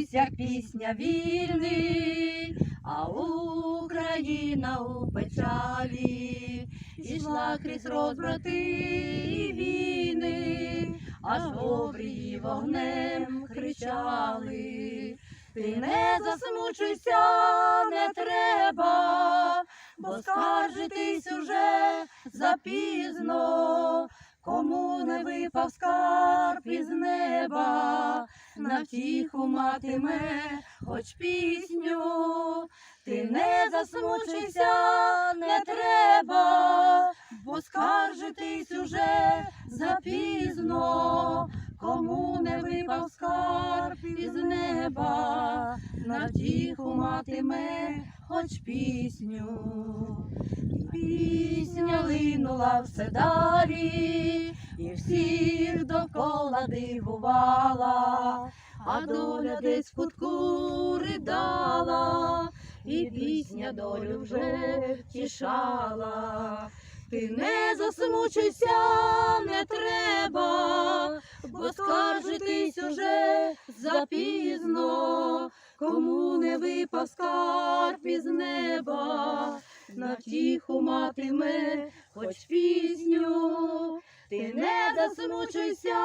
колись як пісня вільний, а Україна у печалі ішла крізь розбрати і війни, аж обрії вогнем кричали. Ти не засмучуйся, не треба, бо скаржитись уже запізно, кому не випав скарб із неба, на втіху матиме хоч пісню, ти не засмучуйся, не треба, бо скаржитись уже запізно, кому не випав скарб із неба, на втіху матиме хоч пісню. Пісня линула все далі, дивувала, а доля десь в кутку ридала, і пісня долю вже втішала. Ти не засмучуйся, не треба, бо скаржитись уже запізно, кому не випав скарб із неба, на втіху матиме хоч пісню. Засмучуйся,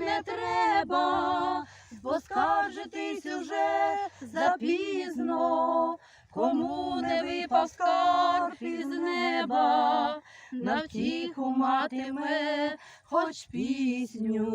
не треба, бо скаржитись уже запізно, кому не випав скарб із неба, на втіху матиме хоч пісню.